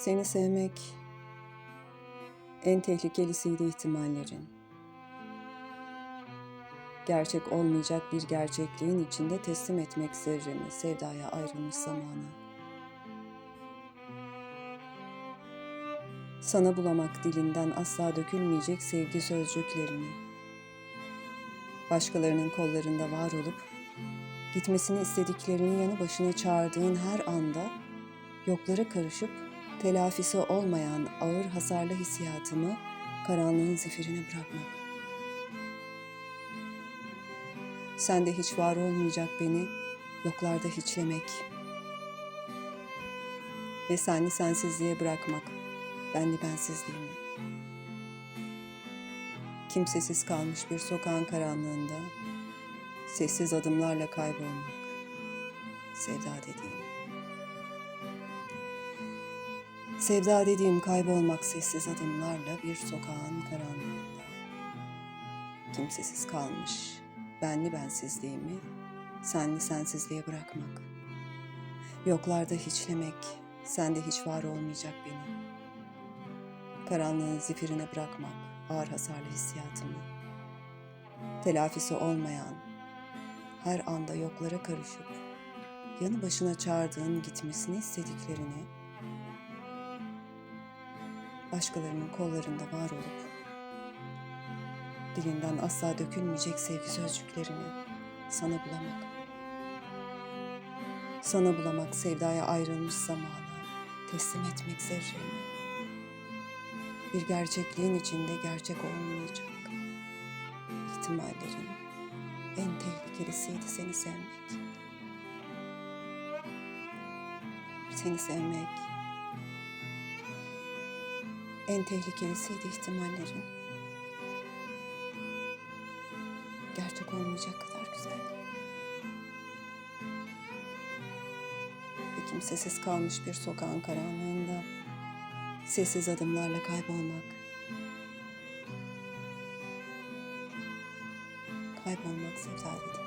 Seni sevmek en tehlikelisiydi ihtimallerin. Gerçek olmayacak bir gerçekliğin içinde teslim etmek sırrını sevdaya ayrılmış zamanı. Sana bulamak dilinden asla dökülmeyecek sevgi sözcüklerini. Başkalarının kollarında var olup gitmesini istediklerini yanı başına çağırdığın her anda yoklara karışıp telafisi olmayan ağır hasarlı hissiyatımı karanlığın zifirine bırakmak. Sende hiç var olmayacak beni yoklarda hiçlemek. Ve senli sensizliğe bırakmak, benli bensizliğimi. Kimsesiz kalmış bir sokağın karanlığında sessiz adımlarla kaybolmak. Sevda dediğim. Sevda dediğim kaybolmak sessiz adımlarla bir sokağın karanlığında. Kimsesiz kalmış benli bensizliğimi senli sensizliğe bırakmak. Yoklarda hiçlemek, sende hiç var olmayacak beni. Karanlığın zifirine bırakmak ağır hasarlı hissiyatımı. Telafisi olmayan, her anda yoklara karışıp yanı başına çağırdığın gitmesini istediklerini başkalarının kollarında var olup dilinden asla dökülmeyecek sevgi sözcüklerini sana bulamak. Sana bulamak sevdaya ayrılmış zamanı teslim etmek zerreni. Bir gerçekliğin içinde gerçek olmayacak. ihtimallerin en tehlikelisiydi seni sevmek. Seni sevmek en tehlikelisiydi ihtimallerin. Gerçek olmayacak kadar güzel. Ve kimsesiz kalmış bir sokağın karanlığında sessiz adımlarla kaybolmak. Kaybolmak sevda.